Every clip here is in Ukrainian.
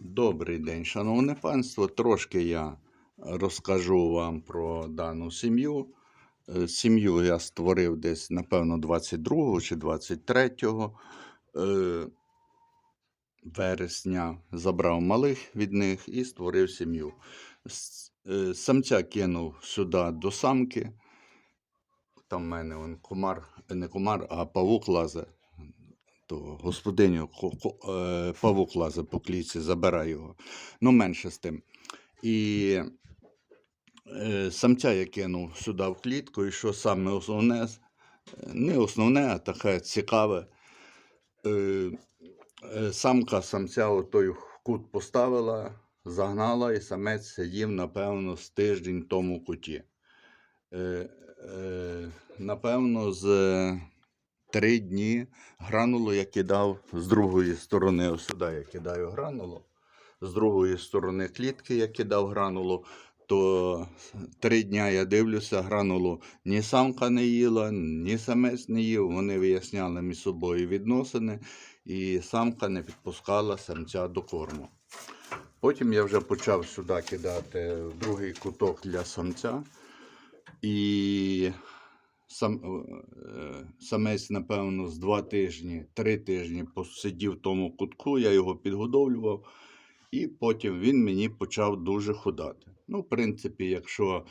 Добрий день, шановне панство. Трошки я розкажу вам про дану сім'ю. Е, Сім'ю я створив десь, напевно, 22 чи 23 е, вересня. Забрав малих від них і створив сім'ю. Е, Самця кинув сюди до самки. Там в мене он комар, не комар, а павук лазе. То господиню е, павук лазе по клітці, забирай його. Ну, менше з тим. І е, самця я кинув сюди в клітку, і що саме основне, е, не основне, а таке цікаве. Самка самця той кут поставила, загнала, і самець сидів, напевно, з тиждень тому куті. Напевно, з три дні гранулу я кидав з другої сторони. Ось сюди я кидаю гранулу. З другої сторони клітки я кидав гранулу. То три дня я дивлюся, гранулу ні самка не їла, ні самець не їв. Вони виясняли між собою відносини, і самка не підпускала самця до корму. Потім я вже почав сюди кидати другий куток для самця. І сам, е, самець, напевно, з два тижні, три тижні посидів в тому кутку, я його підгодовлював, і потім він мені почав дуже худати. Ну, в принципі, якщо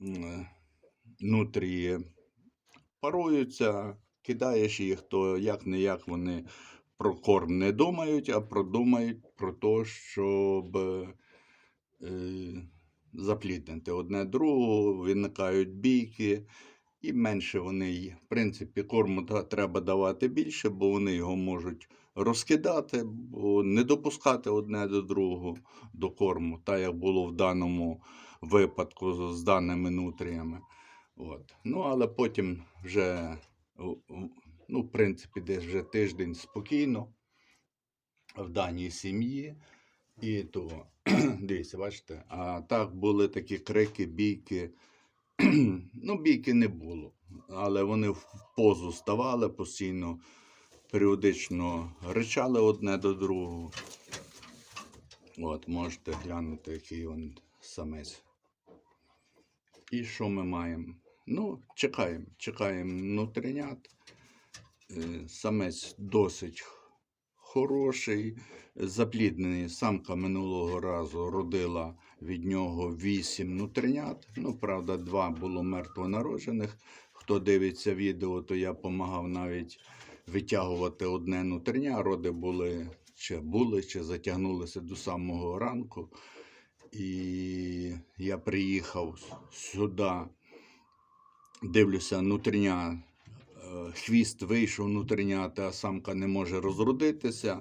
е, нутрії паруються, кидаєш їх, то як не як вони про корм не думають, а продумають про те, щоб е, запліднити одне другого, виникають бійки, і менше вони, ї- в принципі, корму треба давати більше, бо вони його можуть розкидати, не допускати одне до другого до корму, так як було в даному випадку з- даними нутріями. От. Ну, але потім вже, ну, в принципі, десь вже тиждень спокійно в даній сім'ї. І то, дивіться, бачите, а так були такі крики, бійки. ну, бійки не було, але вони в позу ставали постійно, періодично ричали одне до другого. От, можете глянути, який він самець. І що ми маємо? Ну, чекаємо, чекаємо внутрінят. Е, Самець досить хороший, запліднений. Самка минулого разу родила від нього вісім нутринят. Ну, правда, два було мертвонароджених. Хто дивиться відео, то я допомагав навіть витягувати одне нутриня. Роди були чи були, чи затягнулися до самого ранку. І я приїхав сюди, дивлюся, нутриня е, хвіст вийшов внутрішня, а самка не може розродитися.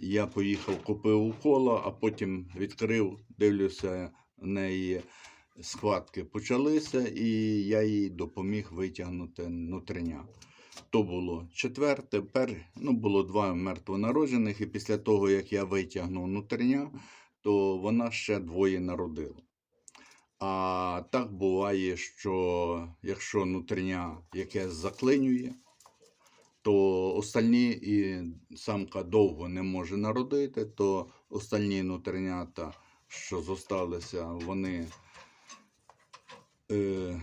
Я поїхав, купив укола, а потім відкрив, дивлюся, в неї схватки почалися, і я їй допоміг витягнути нутриня. То було четверте, тепер ну, було два мертвонароджених, і після того, як я витягнув нутриня, то вона ще двоє народила. А так буває, що якщо нутриня якесь заклинює, то остальні і самка довго не може народити, то остальні нутринята, що зосталися, вони е,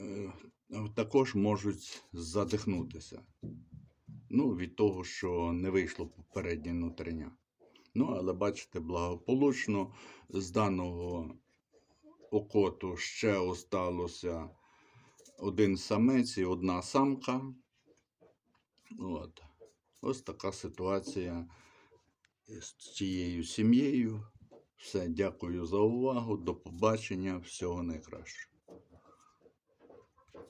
е, також можуть задихнутися. Ну, від того, що не вийшло попереднє нутриня. Ну, але бачите, благополучно з даного окоту ще осталося один самець і одна самка. От. Ось така ситуація з цією сім'єю. Все, дякую за увагу. До побачення. Всього найкращого.